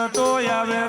લડતો આવે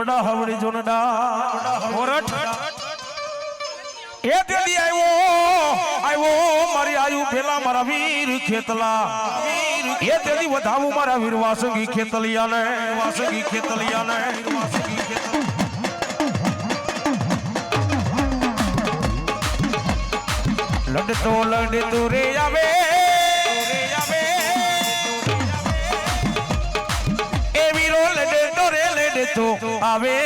એની વડા હવડી જોનડા ઓરઠ એ તેદી આવ્યો આવ્યો મારી આયુ પેલા મારા વીર ખેતલા. એ તેદી વધાવું મારા વીર વાસંગી ખેતલિયાને. વાસંગી ખેતલિયાને. વાસંગી ખેતલિયા લડતો લડતો રે આવે. તો આવે લડતો રે લડતો. આવે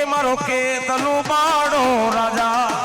એ મારો કે માડો રાજા.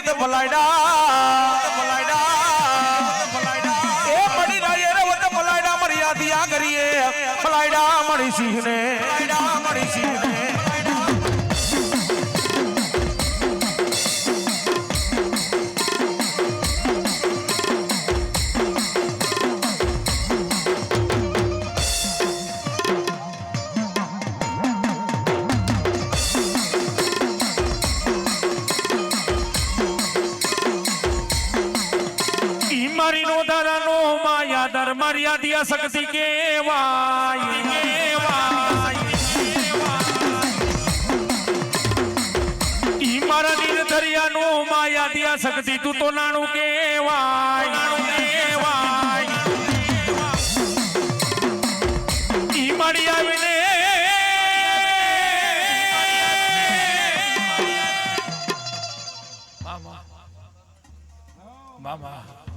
મળી દેવું તો ભલાયડા. એ મળી રાજે રે વત ભલાયડા મરી આ કરીએ. ભલાયડા મળી સિંહ ને મર્યાદિયા શક્તિ કેવાય ઈ મારા નિર્ધરિયાનો માયાદિયા શક્તિ તું તો નાણું કેવાય ઈ આવીને મામા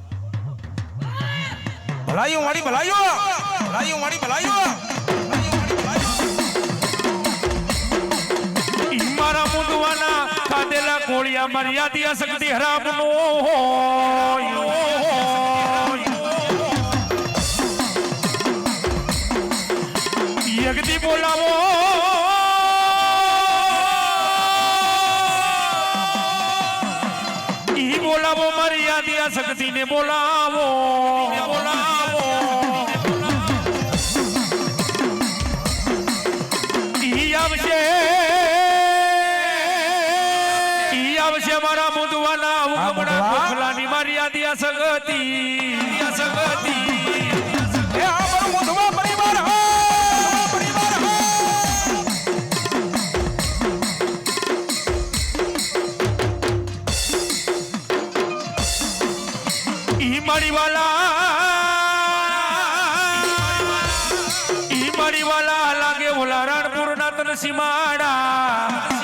ભલાઈઓ, વાળી ભલાઈઓ! ભલાઈઓ, વાળી ભલાઈઓ! મારા મુંડવાના ખાધેલા કોળિયા મર્યાદી શક્તિ હરામ નો યગદી બોલાવો. બોલાવો મારી યાદી આ શક્તિને બોલાવો બોલાવો. ઈ મારી વાલા લાગે ઓલા રણપુર ના તન સીમાડા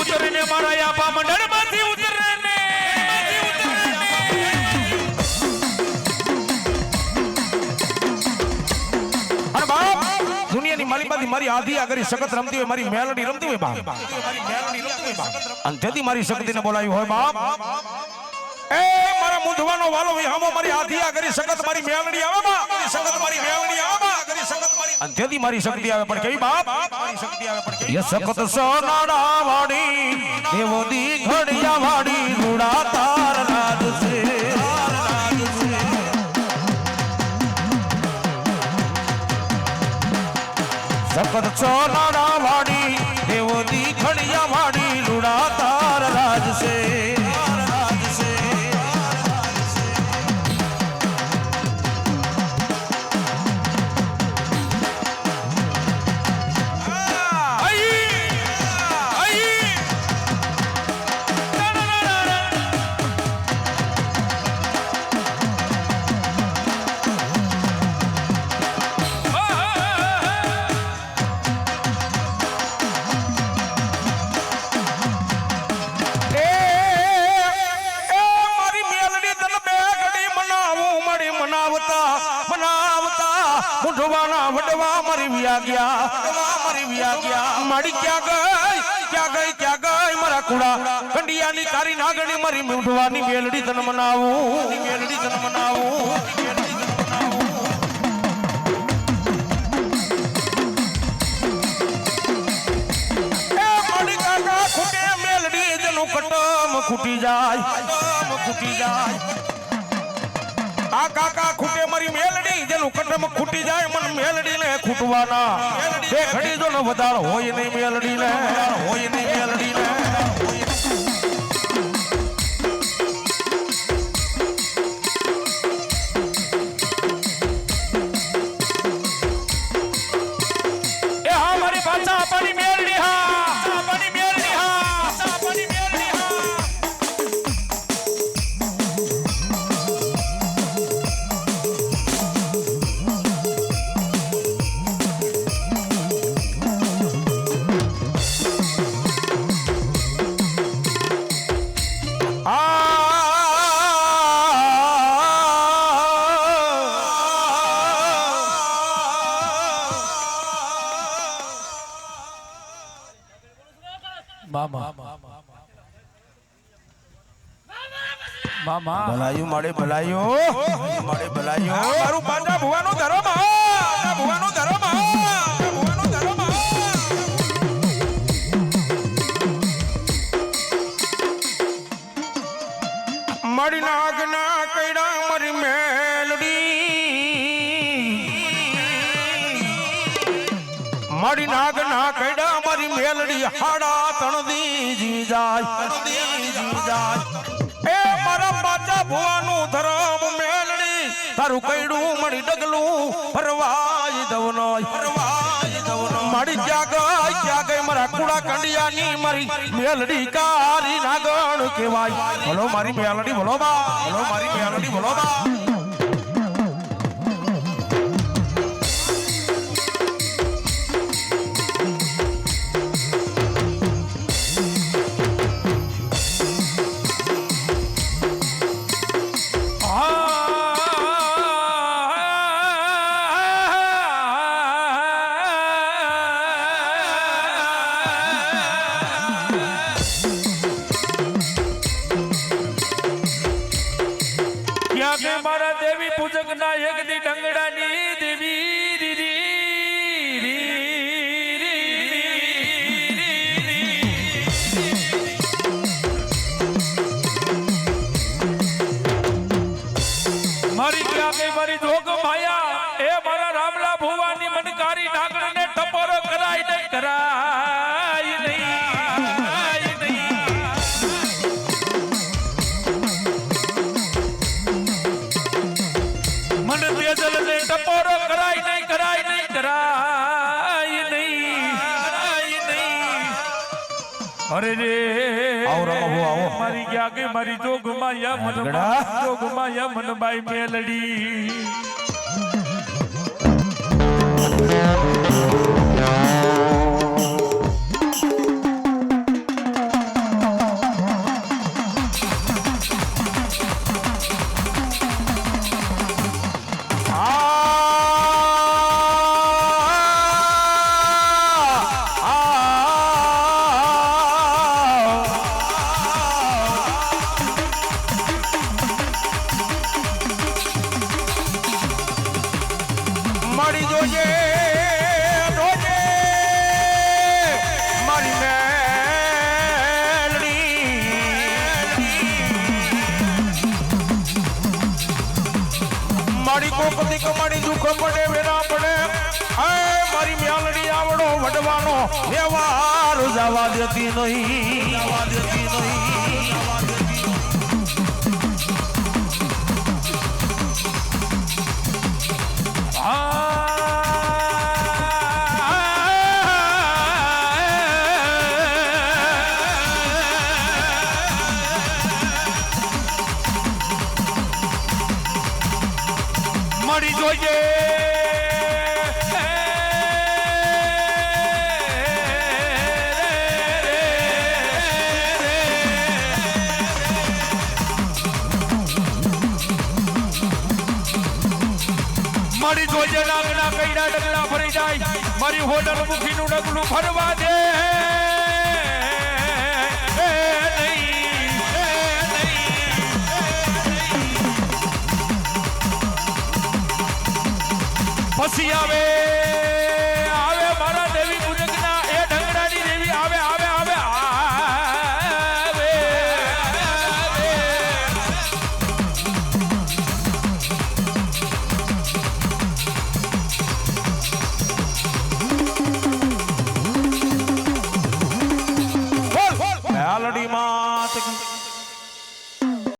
ઉતરીને મારા યાપા મંડળમાંથી ઉતરને. મારી માંથી આધી આગળ સખત રમતી હોય, મારી મેલડી રમતી હોય બાપ. અને જતી મારી શક્તિને બોલાવી હોય બાપ. એ મારા મૂંધવાનો વાલો હોય, હમો મારી આધી આગળ સખત મારી મેલડી આવે મારી સખત મારી મેલડી આવે બા આગળ સખત મારી અને તેથી મારી શક્તિ આવે પણ કેવી બાપ મારી શક્તિ આવે પણ કેવી સખત સોનાડા વાડી દેવો દી ઘડિયા વાડી રૂડા તાર રાજ છે રાજ છે સખત સોનાડા મુઢવાના વડવા મારી વ્યા ગયા. મરી વ્યા ગયા મારી ક્યાં ગઈ? ક્યાં ગઈ? ક્યાં ગઈ? મારા કુડા કંડિયાની કારી નાગણી મારી મુઢવાની મેલડી તન મનાવું. મેલડી તન મનાવું કટમ ખૂટી જાય. ખૂટી જાય. આ કાકા ખૂટે મારી મેલડી જેનું કટમ ખૂટી જાય મન મેલડી ને ખૂટવાના બે ઘડી જો ને વધારો હોય નહીં મેલડી ને હોય ભલાયું મળે ભલાયું. મળે ભલાયું. મારું પાંડા ભુવાનો ધરો હા ભુવાનું ધરમ મેલડી તારું કૈડું મળી ડગલું ફરવાય દવનો ફરવાય દવનો મારી ક્યાં ગઈ મારા કુડા કંડિયાની મારી મેલડી કારી નાગણ કહેવાય. ભલો મારી મેલડી ભલો બા ભલો મારી મેલડી ભલો બા. દેવી પૂજક ના એક દી દેવી, રી રી રી મારી મારી જોગ માયા, એ મારા રામલા ભુવાની મનકારી નાગણને અરે રે આવો રમો, આવો. મારી ગયા કે મારી જોગમાં યા મન. જોગમાં યા મન બાઈ મેલડી દ્રૌપદી કમાણી દુઃખ પડે, વેરા પડે. હે, મારી મ્યાલડી આવડો વડવાનો વ્યવહાર જવા દેતી નહીં જવા દેતી નહીં. મારી જોજે નાગના કઈડા ડગલા ફરી જાય મારી હોટલ મુખીનું ડગલું ફરવા દે. પછી આવે